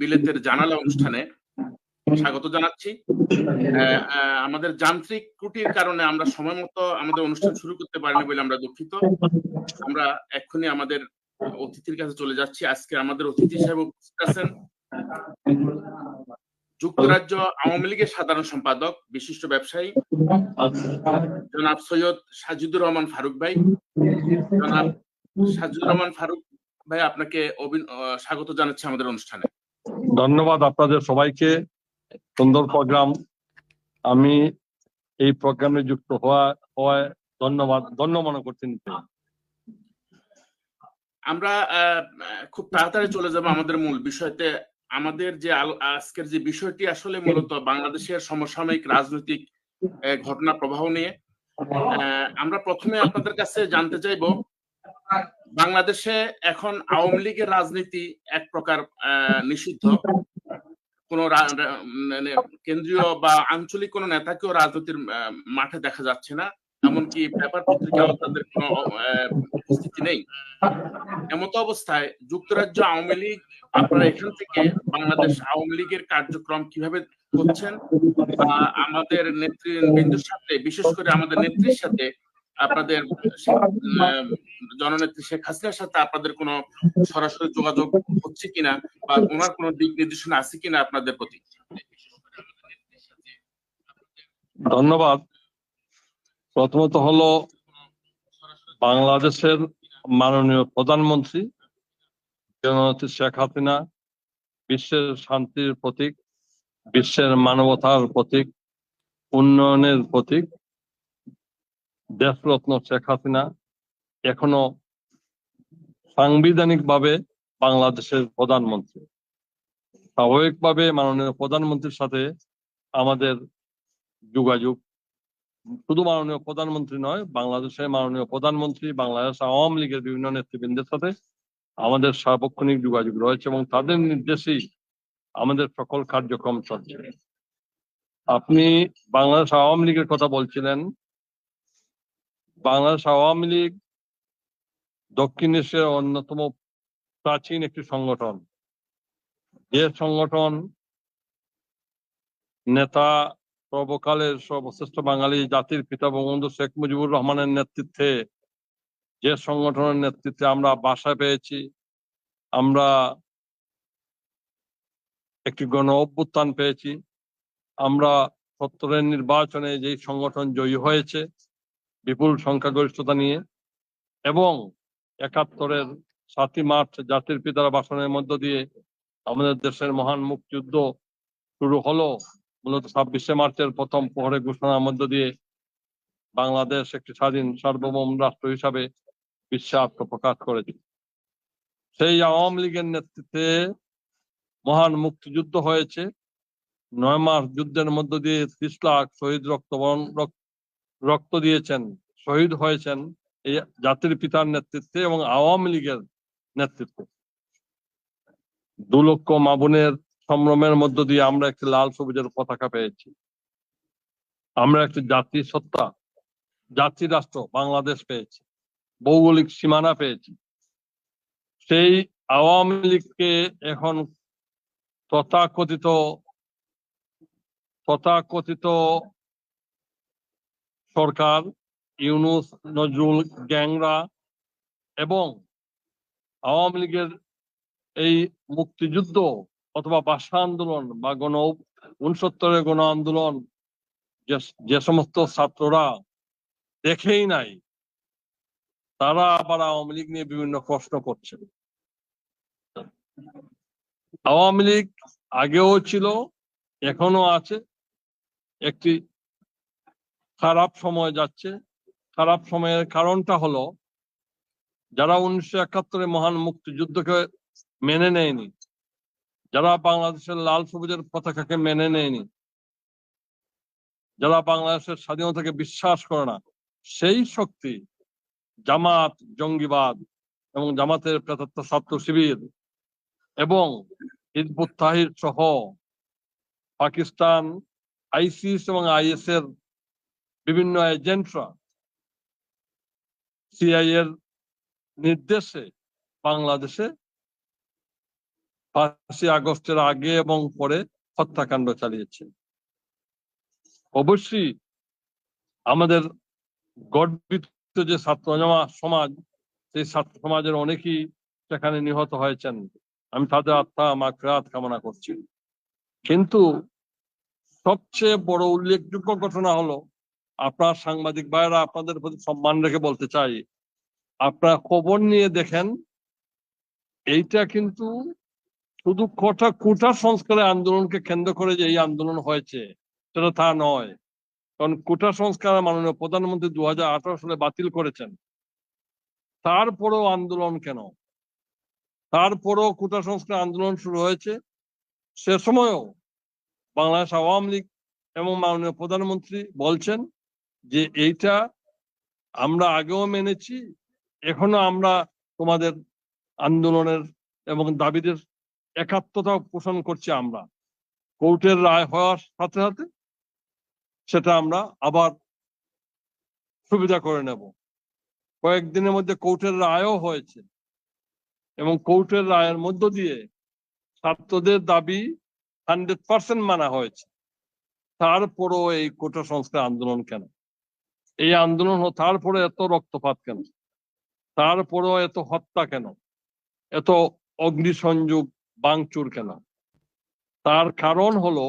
বিলেতের জানালা অনুষ্ঠানে স্বাগত জানাচ্ছি। আমাদের যান্ত্রিক ত্রুটির কারণে আমরা সময় মতো আমাদের অনুষ্ঠান শুরু করতে পারিনি বলে আমরা দুঃখিত। আমরা এক্ষুনি আমাদের অতিথির কাছে চলে যাচ্ছি। আজকে আমাদের অতিথি হিসেবে উপস্থিত আছেন যুক্তরাজ্য আওয়ামী লীগের সাধারণ সম্পাদক, বিশিষ্ট ব্যবসায়ী জনাব সৈয়দ সাজিদুর রহমান ফারুক ভাই। জনাব সাজিদুর রহমান ফারুক ভাই আপনাকে স্বাগত জানাচ্ছি আমাদের অনুষ্ঠানে। ধন্যবাদ আপনাদের সবাইকে। সুন্দর প্রোগ্রাম। আমি এই প্রোগ্রামে যুক্ত হওয়া হওয়ায় ধন্যবাদ ধন্য মনে করছি আমরা আহ, খুব তাড়াতাড়ি চলে যাব আমাদের মূল বিষয়তে। আমাদের যে আজকের যে বিষয়টি আসলে মূলত বাংলাদেশের সমসাময়িক রাজনৈতিক ঘটনা প্রবাহ নিয়ে। আহ, আমরা প্রথমে আপনাদের কাছে জানতে চাইব বাংলাদেশে এখন আওয়ামী লীগের রাজনীতি এক প্রকার নিষিদ্ধ। কোন মানে কেন্দ্রীয় বা আঞ্চলিক কোন নেতাকেও রাজনীতির মাঠে দেখা যাচ্ছে না। এমনকি পেপার পত্রিকাও তাদের কোনো উপস্থিতি নেই। এমত অবস্থায় যুক্তরাজ্য আওয়ামী লীগ, আপনারা এখান থেকে বাংলাদেশ আওয়ামী লীগের কার্যক্রম কীভাবে করছেন? আমাদের নেতৃবৃন্দের সাথে, বিশেষ করে আমাদের নেত্রীর সাথে আপনাদের জননেত্রী শেখ হাসিনার সাথে আপনাদের কোনো সরাসরি যোগাযোগ হচ্ছে কিনা বা ওনার কোনো দিক নির্দেশনা আছে কিনা আপনাদের প্রতি? ধন্যবাদ। প্রথমত হলো বাংলাদেশের মাননীয় প্রধানমন্ত্রী, জননেত্রী শেখ হাসিনা, বিশ্বের শান্তির প্রতীক, বিশ্বের মানবতার প্রতীক, উন্নয়নের প্রতীক দেশরত্ন শেখ হাসিনা এখনও সাংবিধানিকভাবে বাংলাদেশের প্রধানমন্ত্রী। স্বাভাবিকভাবে মাননীয় প্রধানমন্ত্রীর সাথে আমাদের যোগাযোগ শুধু মাননীয় প্রধানমন্ত্রী নয়, বাংলাদেশের মাননীয় প্রধানমন্ত্রী, বাংলাদেশ আওয়ামী লীগের বিভিন্ন নেতৃবৃন্দের সাথে আমাদের সার্বক্ষণিক যোগাযোগ রয়েছে এবং তাদের নির্দেশেই আমাদের সকল কার্যক্রম চলছে। আপনি বাংলাদেশ আওয়ামী লীগের কথা বলছিলেন বাংলাদেশ আওয়ামী লীগ দক্ষিণ এশিয়ার অন্যতম প্রাচীন একটি সংগঠন। যে সংগঠন নেতা সর্বকালের সর্বশ্রেষ্ঠ বাঙালি জাতির পিতা বঙ্গবন্ধু শেখ মুজিবুর রহমানের নেতৃত্বে, যে সংগঠনের নেতৃত্বে আমরা বাসা পেয়েছি, আমরা একটি গণ অভ্যুত্থান পেয়েছি, আমরা সত্তরের নির্বাচনে যেই সংগঠন জয়ী হয়েছে বিপুল সংখ্যাগরিষ্ঠতা নিয়ে এবং একাত্তরের সাতই মার্চ জাতির পিতার ভাষণের মধ্য দিয়ে আমাদের দেশের মহান মুক্তিযুদ্ধ শুরু হলো। মূলত ছাব্বিশে মার্চের প্রথম প্রহরে ঘোষণার মধ্য দিয়ে বাংলাদেশ একটি স্বাধীন সার্বভৌম রাষ্ট্র হিসাবে বিশ্বে আত্মপ্রকাশ করেছে। সেই আওয়ামী লীগের নেতৃত্বে মহান মুক্তিযুদ্ধ হয়েছে। নয় মাস যুদ্ধের মধ্য দিয়ে ত্রিশ লাখ শহীদ রক্তবরণ রক- রক্ত দিয়েছেন, শহীদ হয়েছেন এই জাতির পিতার নেতৃত্বে এবং আওয়ামী লীগের নেতৃত্বে। দু লক্ষ মাবুনের সম্ভ্রমের মধ্য দিয়ে আমরা একটি লাল সবুজের পতাকা পেয়েছি। আমরা একটি জাতি সত্তা, জাতি রাষ্ট্র বাংলাদেশ পেয়েছি, ভৌগোলিক সীমানা পেয়েছি। সেই আওয়ামী লীগকে এখন তথাকথিত তথাকথিত সরকার, ইউনুস, নজরুল, গ্যাংরা এবং আওয়ামী লীগের এই মুক্তিযুদ্ধ অথবা ভাষা আন্দোলন বা গণ উনসত্তরের গণ আন্দোলন যে সমস্ত ছাত্ররা দেখেই নাই, তারা আবার আওয়ামী লীগ নিয়ে বিভিন্ন প্রশ্ন করছে। আওয়ামী লীগ আগেও ছিল এখনও আছে। একটি খারাপ সময় যাচ্ছে। খারাপ সময়ের কারণটা হলো, যারা উনিশশো একাত্তরে মহান মুক্তিযুদ্ধকে মেনে নেয়নি, যারা বাংলাদেশের লাল সবুজের পতাকাকে মেনে নেয়নি, যারা বাংলাদেশের স্বাধীনতাকে বিশ্বাস করে না, সেই শক্তি জামাত, জঙ্গিবাদ এবং জামাতের প্রেতাত্ম ছাত্র শিবির এবং হিজবুত তাহির সহ পাকিস্তান, আইসিস এবং আইএস এর বিভিন্ন এজেন্টরা সিআই এর নির্দেশে বাংলাদেশে পাঁচই আগস্টের আগে এবং পরে হত্যাকাণ্ড চালিয়েছে। অবশ্যই আমাদের গর্বিত যে ছাত্র জমা- সমাজ, সেই ছাত্র সমাজের অনেকেই সেখানে নিহত হয়েছেন। আমি তাদের আত্মা মাকরাত কামনা করছি। কিন্তু সবচেয়ে বড় উল্লেখযোগ্য ঘটনা হলো আপনার সাংবাদিক ভাইয়েরা আপনাদের প্রতি সম্মান রেখে বলতে চাই, আপনারা খবর নিয়ে দেখেন, এইটা কিন্তু শুধু কোটা কোটা সংস্কারের আন্দোলনকে কেন্দ্র করে যে এই আন্দোলন হয়েছে, সেটা তা নয়। কারণ কোটা সংস্কার মাননীয় প্রধানমন্ত্রী দু হাজার আঠারো সালে বাতিল করেছেন। তারপরেও আন্দোলন কেন? তারপরেও কোটা সংস্কার আন্দোলন শুরু হয়েছে। সে সময়ও বাংলাদেশ আওয়ামী লীগ এবং মাননীয় প্রধানমন্ত্রী বলছেন যে এইটা আমরা আগেও মেনেছি, এখনও আমরা তোমাদের আন্দোলনের এবং দাবিদের একাত্মতা পোষণ করছি আমরা। কোর্টের রায় হওয়ার সাথে সাথে সেটা আমরা আবার সুবিধা করে নেব। কয়েকদিনের মধ্যে কোর্টের রায়ও হয়েছে এবং কোর্টের রায়ের মধ্য দিয়ে ছাত্রদের দাবি হান্ড্রেড পার্সেন্ট মানা হয়েছে। তারপরও এই কোটা সংস্কার আন্দোলন কেন? এই আন্দোলন তারপরে এত রক্তপাত কেন? তারপরেও এত হত্যা কেন? এত অগ্নিসংযোগ, বাংচুর কেন? তার কারণ হলো,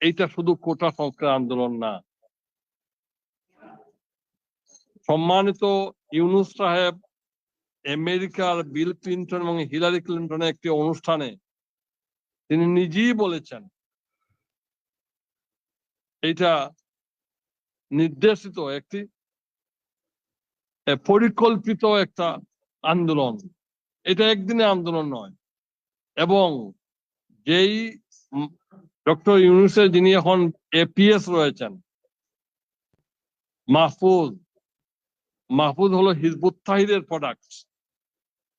এইটা শুধু কোটা সংস্কার আন্দোলন না। সম্মানিত ইউনুস সাহেব, আমেরিকার বিল ক্লিন্টন এবং হিলারি ক্লিন্টনের একটি অনুষ্ঠানে তিনি নিজেই বলেছেন এটা নির্দেশিত একটি পরিকল্পিত একটা আন্দোলন। এটা একদিনে আন্দোলন নয়। এবং যেই ডক্টর ইউনুসের যিনি এখন এপিএস রয়েছেন, মাহফুজ মাহফুজ হলো হিজবুত তাহিরের প্রোডাক্ট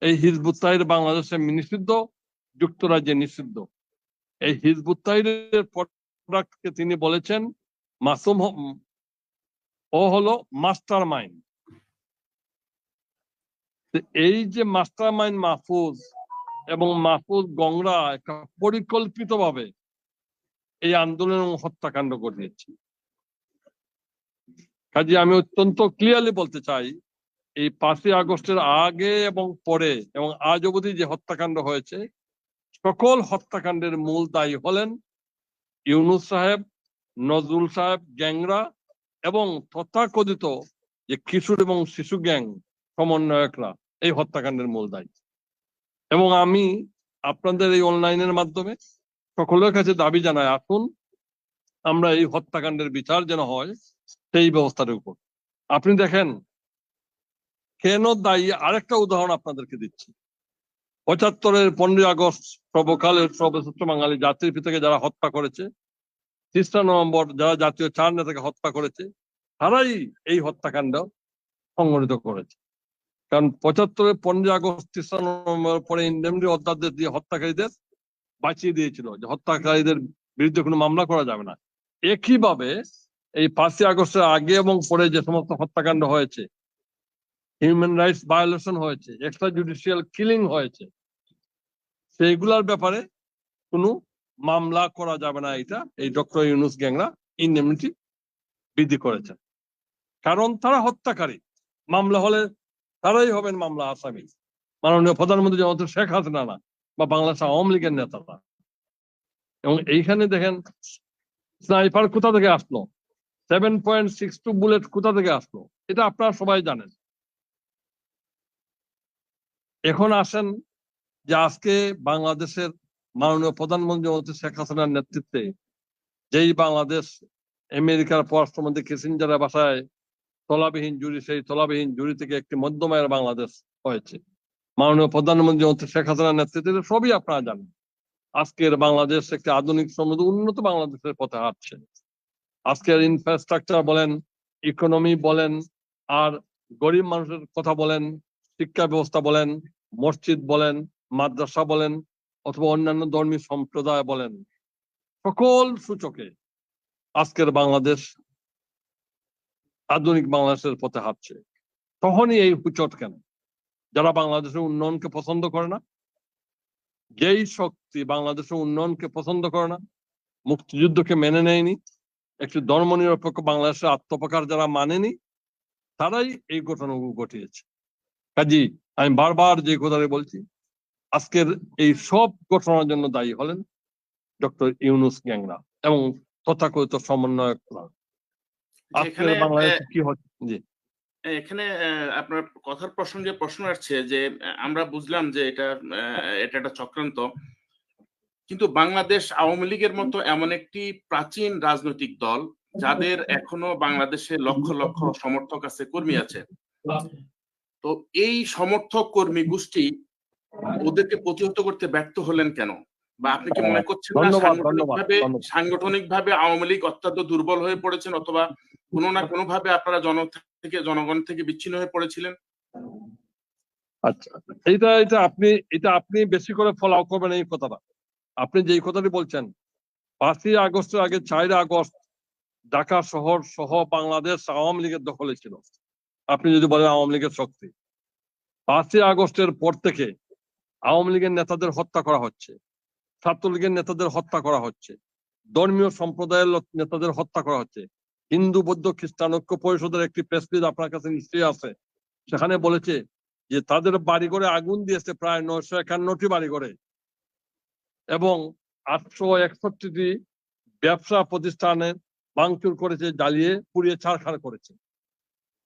এই হিজবুত তাহির বাংলাদেশে নিষিদ্ধ, যুক্তরাজ্যে নিষিদ্ধ। এই হিজবুত প্রোডাক্টকে তিনি বলেছেন মাসুম ও হলো মাস্টার মাইন্ড এই যে মাস্টার মাইন্ড মাহফুজ এবং মাহফুজ গংরা একটা পরিকল্পিত ভাবে এই আন্দোলন হত্যাকাণ্ড ঘটিয়েছে কাজে আমি অত্যন্ত ক্লিয়ারলি বলতে চাই, এই পাঁচই আগস্টের আগে এবং পরে এবং আজ অবধি যে হত্যাকাণ্ড হয়েছে, সকল হত্যাকাণ্ডের মূল দায়ী হলেন ইউনুস সাহেব, নজরুল সাহেব, গ্যাংরা এবং তথাকথিত যে কিশোর এবং শিশু গ্যাং সমন্বয়করা এই হত্যাকাণ্ডের মূল দায়ী। এবং আমি আপনাদের এই অনলাইনের মাধ্যমে সকলের কাছে দাবি জানাই, আসুন, আমরা এই হত্যাকাণ্ডের বিচার যেন হয়, সেই ব্যবস্থার উপর। আপনি দেখেন, কেন দায়ী? আরেকটা উদাহরণ আপনাদেরকে দিচ্ছি। পঁচাত্তরের পনেরোই আগস্ট সর্বকালের সর্বশ্রেষ্ঠ বাঙালি জাতির পিতাকে যারা হত্যা করেছে তেসরা নভেম্বর যারা জাতীয় চার নেতাকে হত্যা করেছে, তারাই এই হত্যাকাণ্ড সংগঠিত করেছে। কারণ পঁচাত্তরের পনেরোই আগস্ট তেসরা নভেম্বর পরে ইন্ডেমনি অধ্যাদেশ দিয়ে হত্যাকারীদের বাঁচিয়ে দিয়েছিল যে হত্যাকারীদের বিরুদ্ধে কোনো মামলা করা যাবে না। একইভাবে এই পাঁচই আগস্টের আগে এবং পরে যে সমস্ত হত্যাকাণ্ড হয়েছে, হিউম্যান রাইটস ভায়োলেশন হয়েছে এক্সট্রা জুডিশিয়াল কিলিং হয়েছে, সেইগুলার ব্যাপারে কোনো মামলা করা যাবে না এটা। এই ডক্টর ইউনুস গ্যাংরা ইনডেমনিটি বৃদ্ধি করেছেন। কারণ তারা হত্যাকারী। মামলা হলে তারাই হবেন মামলা আসামি। মাননীয় প্রধানমন্ত্রী যেমন শেখ হাসিনা না, বা বাংলাদেশ আওয়ামী লীগের নেতারা এবং এইখানে দেখেন, স্নাইপার কোথা থেকে আসলো? Seven point six two bullet কোথা থেকে আসলো? এটা আপনারা সবাই জানেন। এখন আসেন যে আজকে বাংলাদেশের মাননীয় প্রধানমন্ত্রী মন্ত্রী শেখ হাসিনার নেতৃত্বে যেই বাংলাদেশ, আমেরিকার পররাষ্ট্রমন্ত্রী কিসিঞ্জারের বাসায় তলাবিহীন জুড়ি সেই তলাবিহীন জুড়ি থেকে একটি মধ্যমায়ের বাংলাদেশ হয়েছে। মাননীয় প্রধানমন্ত্রী মন্ত্রী শেখ হাসিনার নেতৃত্বে সবই আপনারা জানেন। আজকের বাংলাদেশ একটি আধুনিক সমৃদ্ধ, উন্নত বাংলাদেশের পথে হাঁটছে। আজকের ইনফ্রাস্ট্রাকচার বলেন ইকোনমি বলেন, আর গরিব মানুষের কথা বলেন, শিক্ষা ব্যবস্থা বলেন, মসজিদ বলেন, মাদ্রাসা বলেন অথবা অন্যান্য ধর্মী সম্প্রদায় বলেন, সকল সূচকে আজকের বাংলাদেশ আধুনিক বাংলাদেশের পথে হাঁটছে। তখনই এই হুচট কেন? যারা বাংলাদেশের উন্নয়নকে পছন্দ করে না, যেই শক্তি বাংলাদেশের উন্নয়নকে পছন্দ করে না, মুক্তিযুদ্ধকে মেনে নেয়নি, একটি ধর্মনিরপেক্ষ বাংলাদেশের আত্মপ্রকার যারা মানেনি, তারাই এই ঘটনাগুলো ঘটিয়েছে। কাজী আমি বারবার যে কথাটা বলছি আজকের এই সব ঘটনার জন্য দায়ী হলেন ডক্টর ইউনুস গ্যাংরা এবং তথাকথিত সমন্বয়ক আজকের বাংলাদেশে কি হচ্ছে? জি। এখানে আপনার কথার প্রসঙ্গে প্রশ্ন আসছে যে আমরা বুঝলাম যে এটা এটা একটা চক্রান্ত কিন্তু বাংলাদেশ আওয়ামী লীগের মতো এমন একটি প্রাচীন রাজনৈতিক দল যাদের এখনও বাংলাদেশে লক্ষ লক্ষ সমর্থক আছে কর্মী আছে। তো এই সমর্থক কর্মী গোষ্ঠী ওদেরকে প্রতিহত করতে ব্যর্থ হলেন কেন? বা আপনি কি মনে করছেন সাংগঠনিকভাবে সাংগঠনিকভাবে আওয়ামী লীগ অত্যন্ত দুর্বল হয়ে পড়েছেন অথবা কোনো না কোনো ভাবে আপনারা জন থেকে জনগণ থেকে বিচ্ছিন্ন হয়ে পড়েছিলেন? আচ্ছা এইটা এটা আপনি এটা আপনি বেশি করে ফলো করবেন এই কথাটা। আপনি যেই কথাটি বলছেন পাঁচই আগস্টের আগে চার আগস্ট ঢাকা শহর সহ বাংলাদেশ আওয়ামী লীগের দখলে ছিল। আপনি যদি বলেন আওয়ামী লীগের শক্তি। পাঁচই আগস্টের পর থেকে আওয়ামী লীগের নেতাদের হত্যা করা হচ্ছে, ছাত্রলীগের নেতাদের হত্যা করা হচ্ছে, ধর্মীয় সম্প্রদায়ের নেতাদের হত্যা করা হচ্ছে। হিন্দু, বৌদ্ধ, খ্রিস্টান ঐক্য পরিষদের একটি প্রেস আপনার কাছে নিশ্চয়ই আছে। সেখানে বলেছে যে তাদের বাড়ি ঘরে আগুন দিয়েছে প্রায় নয়শো একান্নটি বাড়ি ঘরে এবং আটশো একষট্টিটি ব্যবসা প্রতিষ্ঠানে ভাঙচুর করেছে, জ্বালিয়ে পুড়িয়ে ছাড়খাড় করেছে।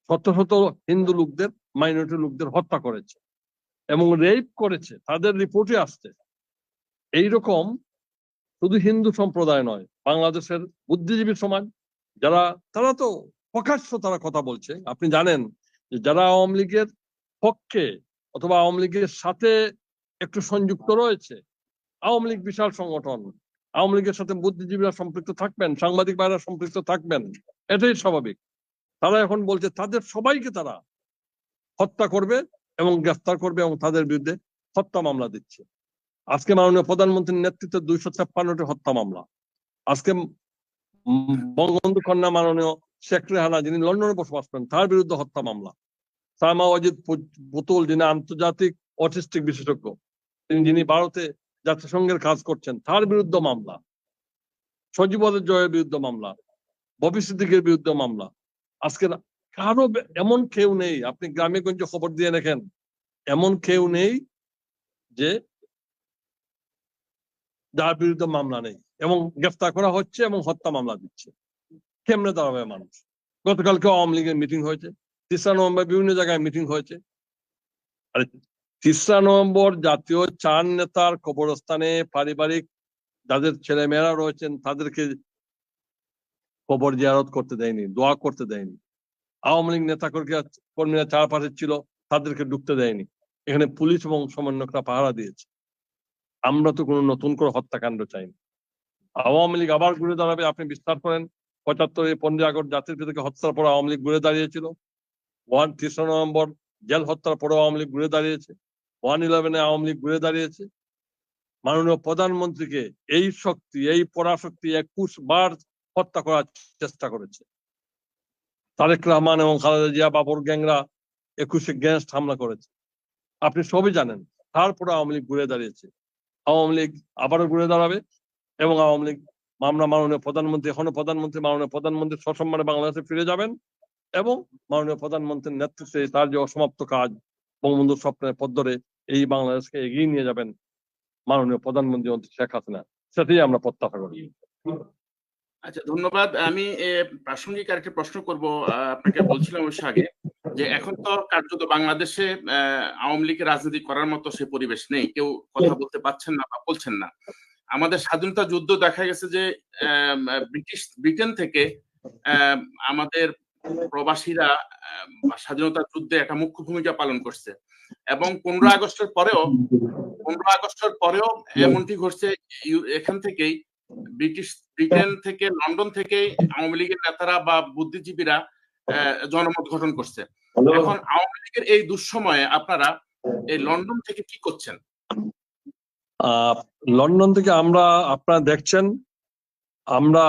শত শত হিন্দু লোকদের মাইনরিটি লোকদের হত্যা করেছে। এবং রেপ করেছে, তাদের রিপোর্টে আসছে। এইরকম শুধু হিন্দু সম্প্রদায় নয়, বাংলাদেশের বুদ্ধিজীবী সমাজ, যারা, তারা তো প্রকাশ্য তারা কথা বলছে। আপনি জানেন যে যারা আওয়ামী লীগের পক্ষে অথবা আওয়ামী লীগের সাথে একটু সংযুক্ত রয়েছে, আওয়ামী লীগ বিশাল সংগঠন, আওয়ামী লীগের সাথে বুদ্ধিজীবীরা সম্পৃক্ত থাকবেন, সাংবাদিক ভাইরা সম্পৃক্ত থাকবেন, এটাই স্বাভাবিক। তারা এখন বলছে, তাদের সবাইকে তারা হত্যা করবে এবং গ্রেফতার করবে এবং তাদের বিরুদ্ধে হত্যা মামলা দিচ্ছে। আজকে মাননীয় প্রধানমন্ত্রীর নেতৃত্বে দুইশো ছাপ্পান্নটি হত্যা মামলা। আজকে বঙ্গবন্ধু কন্যা মাননীয় শেখ রেহানা, যিনি লন্ডনে বসবাস করেন, তার বিরুদ্ধে হত্যা মামলা। ওয়াজিদ পু- পুতুল, যিনি আন্তর্জাতিক অটিস্টিক বিশেষজ্ঞ, তিনি যিনি ভারতে জাতিসংঘের কাজ করছেন, তার বিরুদ্ধে মামলা। সজীবদের জয়ের বিরুদ্ধে মামলা। ভবিষ্যতের বিরুদ্ধে মামলা। আজকে কারও এমন কেউ নেই, আপনি গ্রামে গঞ্জে খবর দিয়ে দেখেন এমন কেউ নেই যে যার বিরুদ্ধে মামলা নেই এবং গ্রেফতার করা হচ্ছে এবং হত্যা মামলা দিচ্ছে। কেমনে দাঁড়াবে মানুষ? গতকালকে আওয়ামী লীগের মিটিং হয়েছে, তিসরা নভেম্বর বিভিন্ন জায়গায় মিটিং হয়েছে। আর, তিসরা নভেম্বর জাতীয় চার নেতার কবরস্থানে পারিবারিক যাদের ছেলে মেয়েরা রয়েছেন তাদেরকে কবর জিয়ারত করতে দেয়নি, দোয়া করতে দেয়নি। আওয়ামী লীগ নেতা কর্মীরা- চারপাশে ছিল, তাদেরকে ঢুকতে দেয়নি। এখানে পুলিশ এবং সমন্বয়করা পাহারা দিয়েছে। আমরা তো কোনো নতুন করে হত্যাকাণ্ড চাইনি। আওয়ামী লীগ আবার ঘুরে দাঁড়াবে, আপনি বিস্তার করেন? পঁচাত্তরে পনেরোই আগস্ট জাতির পিতাকে হত্যার পর আওয়ামী লীগ ঘুরে দাঁড়িয়েছিল। ওয়ান তেসরা নভেম্বর জেল হত্যার পরে আওয়ামী লীগ ঘুরে দাঁড়িয়েছে। ওয়ান ইলেভেনে আওয়ামী লীগ ঘুরে দাঁড়িয়েছে। মাননীয় প্রধানমন্ত্রীকে এই শক্তি, এই পরাশক্তি একুশ বার হত্যা করার চেষ্টা করেছে। তারেক রহমান এবং খালেদা জিয়া বাবর গ্যাংরা একুশে গ্যাংস্ট হামলা করেছে। আপনি সবই জানেন তারপরে আওয়ামী লীগ ঘুরে দাঁড়িয়েছে। আওয়ামী লীগ আবারও ঘুরে দাঁড়াবে এবং আওয়ামী লীগ মামলা মাননীয় প্রধানমন্ত্রী এখনও প্রধানমন্ত্রী, মাননীয় প্রধানমন্ত্রী সসম্মানে বাংলাদেশে ফিরে যাবেন এবং মাননীয় প্রধানমন্ত্রীর নেতৃত্বে তার যে অসমাপ্ত কাজ বঙ্গবন্ধুর স্বপ্নের পথ ধরে এই বাংলাদেশকে এগিয়ে নিয়ে যাবেন মাননীয় প্রধানমন্ত্রী মন্ত্রী শেখ হাসিনা। সেটাই আমরা প্রত্যাশা করি। আচ্ছা ধন্যবাদ। আমি প্রাসঙ্গিক আরেকটি প্রশ্ন করব আপনাকে বলছিলাম অবশ্য আগে যে এখন তো কার্যত বাংলাদেশে আওয়ামী লীগের রাজনীতি করার মতো সে পরিবেশ নেই। কেউ কথা বলতে পারছেন না বা বলছেন না। আমাদের স্বাধীনতা যুদ্ধ দেখা গেছে যে ব্রিটিশ ব্রিটেন থেকে আম, আমাদের প্রবাসীরা স্বাধীনতা যুদ্ধে একটা মুখ্য ভূমিকা পালন করছে। এবং পনেরো আগস্টের পরেও পনেরো আগস্টের পরেও এমনটি ঘটছে এখান থেকেই ব্রিটিশ ব্রিটেন থেকে লন্ডন থেকে আওয়ামী লীগের নেতারা বা বুদ্ধিজীবীরা জনমত গঠন করছে। এখন আওয়ামী লীগের এই দুঃসময়ে আপনারা এই লন্ডন থেকে কি করছেন? লন্ডন থেকে আমরা আপনারা দেখছেন আমরা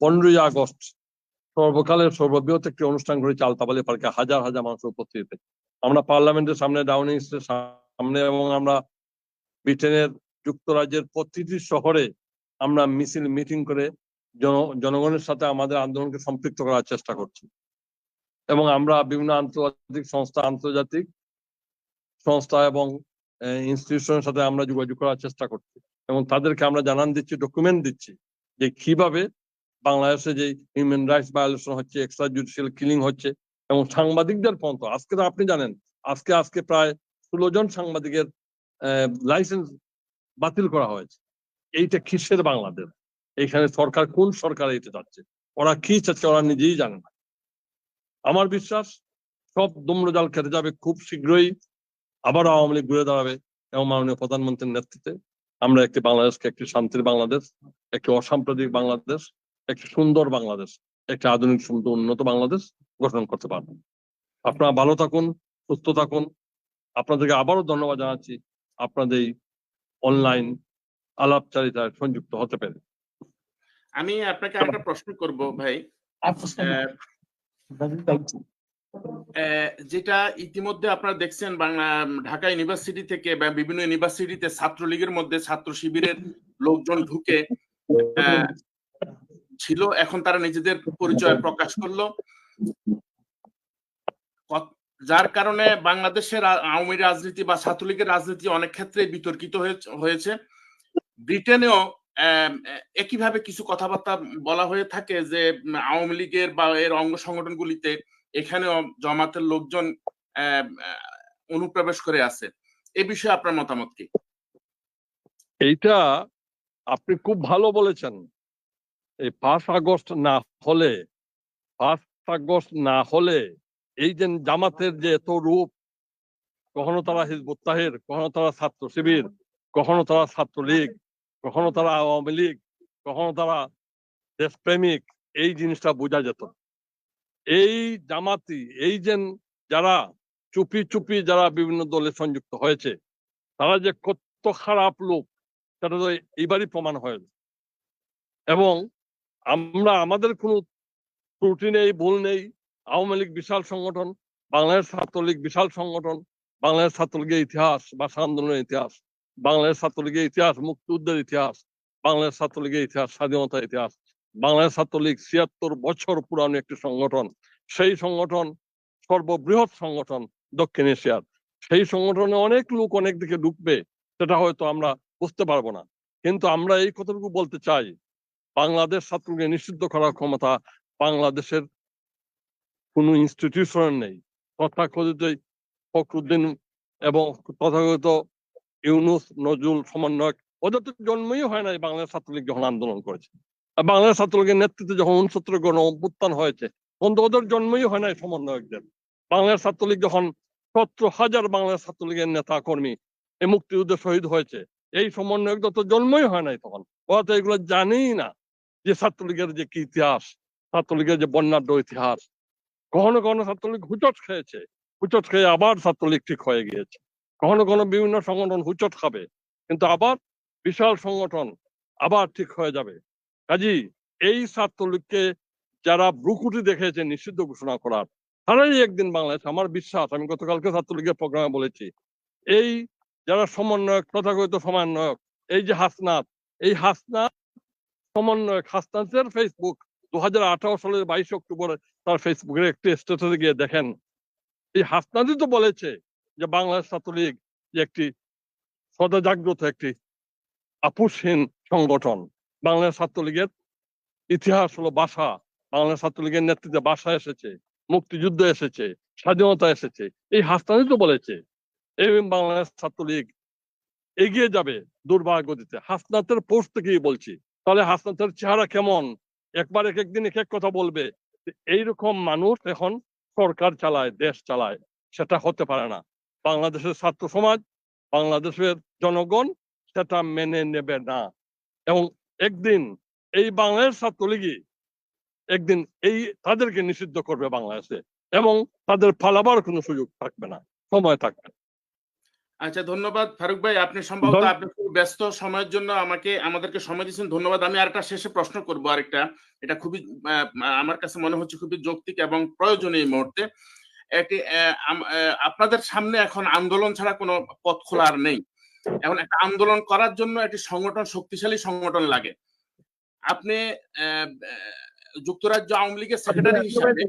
পনেরোই আগস্ট সর্বকালের সর্ববৃহৎ একটি অনুষ্ঠান করেছি আলতাবালি পার্কে হাজার হাজার মানুষ উপস্থিত আমরা পার্লামেন্টের সামনে ডাউনিং স্ট্রিটের সামনে এবং আমরা ব্রিটেনের যুক্তরাজ্যের প্রতিটি শহরে আমরা মিছিল, মিটিং করে জন, জনগণের সাথে আমাদের আন্দোলনকে সম্পৃক্ত করার চেষ্টা করছি। এবং আমরা বিভিন্ন আন্তর্জাতিক সংস্থা আন্তর্জাতিক সংস্থা এবং ইনস্টিটিউশনের সাথে আমরা যোগাযোগ করার চেষ্টা করছি। এবং তাদেরকে আমরা জানান দিচ্ছি ডকুমেন্ট দিচ্ছি যে কীভাবে বাংলাদেশে যে হিউম্যান রাইটস ভায়োলেশন হচ্ছে এক্সট্রা জুডিশিয়াল কিলিং হচ্ছে এবং সাংবাদিকদের পর্যন্ত, আজকে তো আপনি জানেন, আজকে আজকে প্রায় ষোলো জন সাংবাদিকের লাইসেন্স বাতিল করা হয়েছে। এইটা কিসের বাংলাদেশ এইখানে সরকার কোন সরকার এইটা যাচ্ছে ওরা কি চাচ্ছে ওরা নিজেই জানে না। আমার বিশ্বাস, সব দুম্রজাল খেতে যাবে খুব শীঘ্রই। আবার আওয়ামী লীগ ঘুরে দাঁড়াবে এবং মাননীয় প্রধানমন্ত্রীর নেতৃত্বে। আমরা একটি বাংলাদেশকে একটি শান্তির বাংলাদেশ, একটি অসাম্প্রদায়িক বাংলাদেশ, একটি সুন্দর বাংলাদেশ, একটি আধুনিক, সুন্দর, উন্নত বাংলাদেশ গঠন করতে পারব। আপনারা ভালো থাকুন, সুস্থ থাকুন। আপনাদেরকে আবারও ধন্যবাদ জানাচ্ছি। আপনাদের অনলাইন আলাপচারিতায় সংযুক্ত হতে পেরে। আমি আপনাকে একটা প্রশ্ন করব, ভাই। যেটা ইতিমধ্যে আপনারা দেখছেন, বাংলা, ঢাকা ইউনিভার্সিটি থেকে বা বিভিন্ন ইউনিভার্সিটিতে ছাত্রলীগের মধ্যে ছাত্র শিবিরের লোকজন ঢুকে ছিল। এখন তারা নিজেদের পরিচয় প্রকাশ করল। যার কারণে বাংলাদেশের আওয়ামী রাজনীতি বা ছাত্রলীগের রাজনীতি অনেক ক্ষেত্রে বিতর্কিত হয়েছে। ব্রিটেনেও একইভাবে কিছু কথাবার্তা বলা হয়ে থাকে যে আওয়ামী লীগের বা এর অঙ্গ সংগঠনগুলিতে এখানেও জমাতের লোকজন অনুপ্রবেশ করে আছে। এ বিষয়ে আপনার মতামত কি? এইটা আপনি খুব ভালো বলেছেন। এই পাঁচ আগস্ট না হলে, পাঁচ আগস্ট না হলে এই যে জামাতের যে এত রূপ, কখনো তারা হিজবুত তাহের, কখনো তারা ছাত্র শিবির, কখনো তারা ছাত্রলীগ কখনো তারা আওয়ামী লীগ, কখনো তারা দেশপ্রেমিক এই জিনিসটা বোঝা যেত এই জামাতি, এই যে যারা চুপি চুপি যারা বিভিন্ন দলে সংযুক্ত হয়েছে, তারা যে কত খারাপ লোক, সেটা তো এইবারই প্রমাণ হয়েছে এবং আমরা, আমাদের কোনো ত্রুটি নেই, ভুল নেই। আওয়ামী লীগ বিশাল সংগঠন, বাংলাদেশ ছাত্রলীগ বিশাল সংগঠন, বাংলাদেশ ছাত্রলীগের ইতিহাস ভাষা আন্দোলনের ইতিহাস। বাংলাদেশ ছাত্রলীগের ইতিহাস, মুক্তিযুদ্ধের ইতিহাস, বাংলাদেশ ছাত্রলীগের ইতিহাস, স্বাধীনতার ইতিহাস, বাংলাদেশ ছাত্রলীগ ছিয়াত্তর বছর পুরানো একটি সংগঠন। সেই সংগঠন সর্ববৃহৎ সংগঠন দক্ষিণ এশিয়ার। সেই সংগঠনে অনেক লোক অনেক দিকে ঢুকবে, সেটা হয়তো আমরা বুঝতে পারব না। কিন্তু আমরা এই কথাটুকু বলতে চাই, বাংলাদেশ ছাত্রকে নিষিদ্ধ করার ক্ষমতা বাংলাদেশের কোন ইনস্টিটিউশন নেই। তথাকথিত ফখরুদ্দিন এবং তথাগত ইউনুস, নজরুল সমন্বয়ক, ওদের তো জন্মই হয় নাই বাংলাদেশ ছাত্রলীগ যখন আন্দোলন করেছে। আর বাংলাদেশ ছাত্রলীগের নেতৃত্বে যখন উনসত্তর গণ অভ্যুত্থান হয়েছে, তখন তো ওদের জন্মই হয় নাই সমন্বয়কদের। বাংলাদেশ ছাত্রলীগ যখন সত্তর হাজার বাংলাদেশ ছাত্রলীগের নেতা কর্মী এই মুক্তিযুদ্ধে শহীদ হয়েছে, এই সমন্বয়কদের তো জন্মই হয় নাই তখন। ওরা তো এগুলো জানেই না যে ছাত্রলীগের যে কি ইতিহাস, ছাত্রলীগের যে বন্যাঢ্য ইতিহাস। কখনো কখনো ছাত্রলীগ হুচট খেয়েছে, হুচট খেয়ে আবার ছাত্রলীগ ঠিক হয়ে গিয়েছে। কখনো কখনো বিভিন্ন সংগঠন হুচট খাবে, কিন্তু আবার বিশাল সংগঠন আবার ঠিক হয়ে যাবে। কাজী এই ছাত্রলীগকে যারা ব্রুকুটি দেখেছে নিষিদ্ধ ঘোষণা করার, তারাই একদিন বাংলাদেশ, আমার বিশ্বাস, আমি গতকালকে ছাত্রলীগের প্রোগ্রামে বলেছি, এই যারা সমন্বয়ক, তথাকথিত সমন্বয়ক, এই যে হাসনাত, এই হাসনাত সমন্বয়ক, হাসনাতের ফেসবুক দু হাজার আঠারো সালের বাইশে অক্টোবরে তার ফেসবুকের একটি স্ট্যাটাসে গিয়ে দেখেন, এই হাসনাদি তো বলেছে যে বাংলাদেশ ছাত্রলীগ যে একটি সদা জাগ্রত একটি আপুসহীন সংগঠন বাংলাদেশ ছাত্রলীগের ইতিহাস হলো বাসা। বাংলাদেশ ছাত্রলীগের নেতৃত্বে বাসা এসেছে, মুক্তিযুদ্ধ এসেছে, স্বাধীনতা এসেছে। এই হাসনাদি তো বলেছে, এই বাংলাদেশ ছাত্রলীগ এগিয়ে যাবে দুর্বার গতিতে। হাসনাতের পোস্ট থেকেই বলছি। তাহলে হাসনাতের চেহারা কেমন? একবার এক একদিন এক এক কথা বলবে। এইরকম মানুষ এখন সরকার চালায়, দেশ চালায়, সেটা হতে পারে না। বাংলাদেশের ছাত্র সমাজ বাংলাদেশের জনগণ সেটা মেনে নেবে না। এবং একদিন এই বাংলাদেশ ছাত্রলীগই একদিন এই তাদেরকে নিষিদ্ধ করবে বাংলাদেশে এবং তাদের পালাবার কোনো সুযোগ থাকবে না সময় থাকবে না। আচ্ছা ধন্যবাদ। ফারুক ভাই আপনি সম্ভবত আপনি খুব ব্যস্ত সময়ের জন্য আমাকে আমাদেরকে সময় দিয়েছেন। ধন্যবাদ। আমি আরেকটা শেষে প্রশ্ন করব আরেকটা। এটা খুবই আমার কাছে মনে হচ্ছে খুবই যৌক্তিক এবং প্রয়োজনীয় এই মুহূর্তে। একটি আহ, আপনাদের সামনে এখন আন্দোলন ছাড়া কোনো পথ খোলা আর নেই। এখন একটা আন্দোলন করার জন্য একটি সংগঠন শক্তিশালী সংগঠন লাগে। আপনি আহ, আহ, যুক্তরাজ্য আওয়ামী লীগের সেক্রেটারি হিসাবে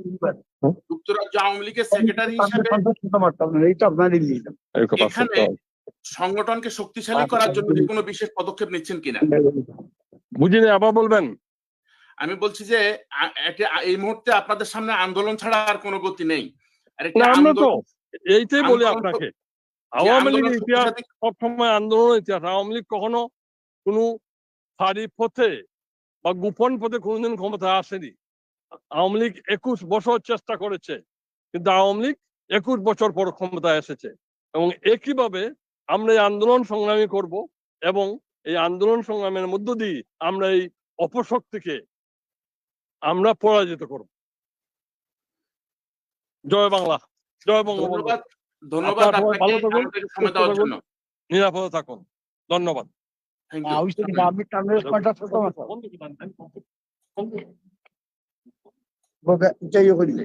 যুক্তরাজ্য আওয়ামী লীগের সেক্রেটারি হিসাবে এখানে সংগঠনকে শক্তিশালী করার জন্য কি কোনো বিশেষ পদক্ষেপ নিচ্ছেন কিনা? বুঝিনি আবার বলবেন? আমি বলছি যে এই মুহূর্তে আপনাদের সামনে আন্দোলন ছাড়া আর কোনো গতি নেই। না আমরা তো এইটাই বলি আপনাকে। আওয়ামী আন্দোলন ইতিহাস সবসময় আন্দোলন ইতিহাস। আওয়ামী লীগ কখনো কোনো সারি পথে বা গোপন পথে কোনোদিন ক্ষমতা আসেনি। আওয়ামী লীগ একুশ বছর চেষ্টা করেছে কিন্তু আওয়ামী লীগ একুশ বছর পর ক্ষমতায় এসেছে। এবং একইভাবে আমরা এই আন্দোলন সংগ্রামী করব এবং এই আন্দোলন সংগ্রামের মধ্য দিয়ে আমরা এই অপশক্তিকে আমরা পরাজিত করব। জয় বাংলা জয় বঙ্গবন্ধু ধন্যবাদ ধন্যবাদ ভালো থাকুন, নিরাপদে থাকুন ধন্যবাদ। যাই আমি